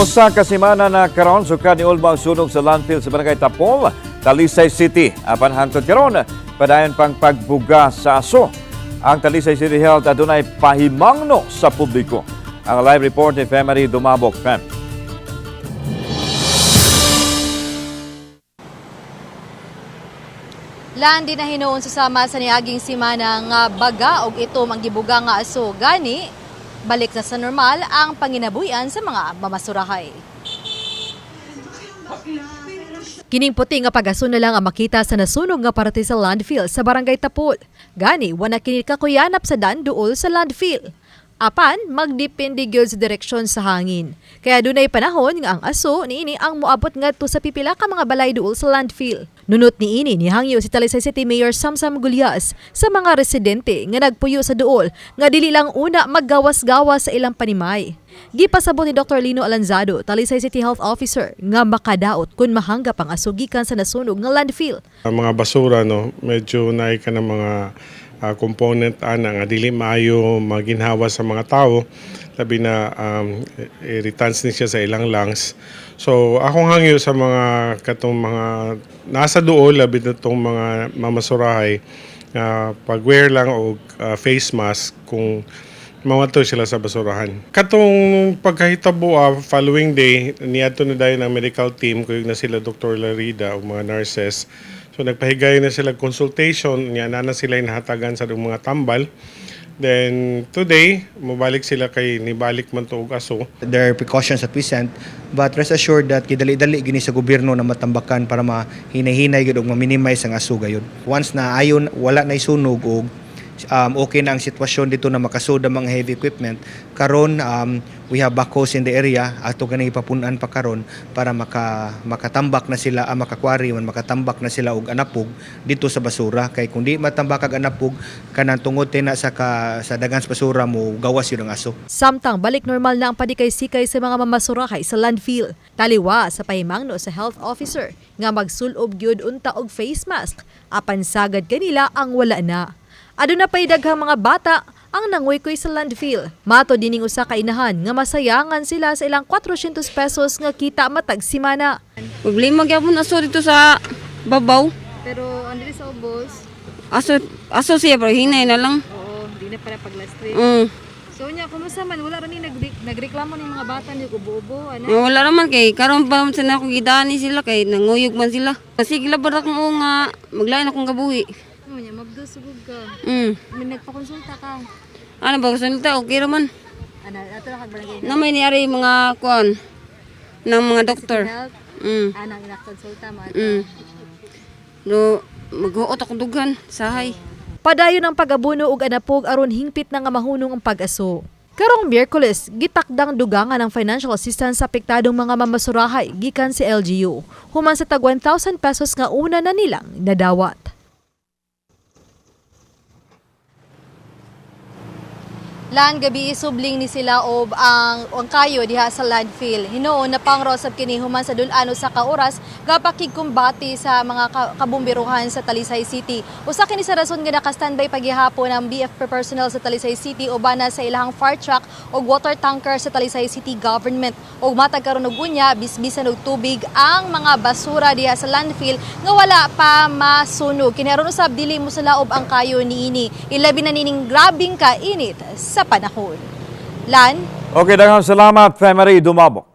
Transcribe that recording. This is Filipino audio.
Usa ka semana na karon sukad ni ang sunog sa landfill sa Barangay Tapol, Talisay City. Apan hangtod karon, padayon pang pagbuga sa aso. Ang Talisay City Health adunay pahimangno sa publiko. Ang live report ni Femery Dumabok Fem. Landi na hinuon susama sa niaging simana nga baga og itom ang gibuga nga aso gani balik na sa normal ang panginabuyan sa mga mamasurahay. Kining puti nga pagaso na lang ang makita sa nasunog nga parte sa landfill sa barangay Tapol. Gani, wala kini sa dan duol sa landfill. Apan, magdepende gyud sa direksyon sa hangin. Kaya dunay panahon nga ang aso niini ang moabot ngadto sa pipila ka mga balay duol sa landfill. Nunot niini ni hangyo si Talisay City Mayor Samsam Gulyas sa mga residente nga nagpuyo sa duol nga dili lang una maggawas-gawas sa ilang panimay. Gipasabot ni Dr. Lino Alanzado, Talisay City Health Officer, nga makadaot kung mahanggap ang aso gikan sa nasunog nga landfill. Ang mga basura no medyo naay ka ng mga ah, component ana nga dili maayo maginhawa sa mga tao labi na um, irritants ni siya sa ilang lungs so akong hangyo sa mga katong mga nasa duol labi na tong mga mamasurahay nga pag-wear lang og ah, face mask kung mawato sila sa basurahan. Katong pagkahitabo ah, following day, niadto na dahil ng medical team, kuyog na sila Dr. Larida o mga nurses. So nagpahigay na sila consultation, niya na na sila inahatagan sa mga tambal. Then today, mabalik sila kay nibalik man to og aso. There are precautions that we sent, but rest assured that kidali-dali gini sa gobyerno na matambakan para mahinay-hinay gid og ma-minimize ang aso gayud. Once na ayon wala na isunog og um, okay na ang sitwasyon dito na makasud ang mga heavy equipment karon um, we have backhoes in the area ato gani ipapunan pa karon para maka makatambak na sila ah, makakwari man makatambak na sila og anapog dito sa basura kay kung di matambak ang anapog kanang tungod na sa ka, sa dagan sa basura mo gawas yun ang aso Samtang balik normal na ang padikay-sikay sa mga mamasurahay sa landfill. Taliwa sa pahimangno sa health officer nga magsulob gyud unta og face mask apan sagad kanila ang wala na. Aduna pay daghang mga bata ang nanguykoy sa landfill. Mato dining usa ka inahan nga masayangan sila sa ilang 400 pesos nga kita matag simana. Problema gyapon aso dito sa babaw. Pero andili sa ubos, Aso aso siya pero hinay na lang. oo, di na para paglastri. Mm. So nya kumusta man wala ra ni nagreklamo ni mga bata ni ubo-ubo ana. Nga Wala naman kay karon pa man sa ako gidani sila kay nanguyog man sila. Kasi gila ba akong nga maglain akong gabuhi. Sugod ka. Mm. May nagpakonsulta ka. Ano ba gusto nila okay raman. Ana ato ra kag barangay Na may niari mga kuan ng mga doktor. Mm. Ana nagkonsulta mo. Mm. No, maghuot ako dugan sahay. Padayon ang pag-abuno og anapog aron hingpit na nga mahunong ang pag-aso. Karong Miyerkules, gitakdang dugangan ng financial assistance sa apektadong mga mamasurahay gikan si LGU. Human sa tag 1,000 pesos nga una na nilang nadawat. Lan gabi isubling ni sila ob ang ang kayo diha sa landfill. Hinuon na pangrosab kini human sa dulano sa kauras gapakig kumbati sa mga ka- kabumbiruhan sa Talisay City. Usa kini sa rason nga naka-standby paghihapon ang BFP personnel sa Talisay City ubana sa ilahang fire truck o water tanker sa Talisay City government. Og matag karon og unya bisbisan og tubig ang mga basura diha sa landfill nga wala pa masunog. Kini aron usab dili mo sa laob ang kayo niini. Ilabi na nining grabing kainit sa panahon. Lan, Okay, daghang salamat Femery Dumabok.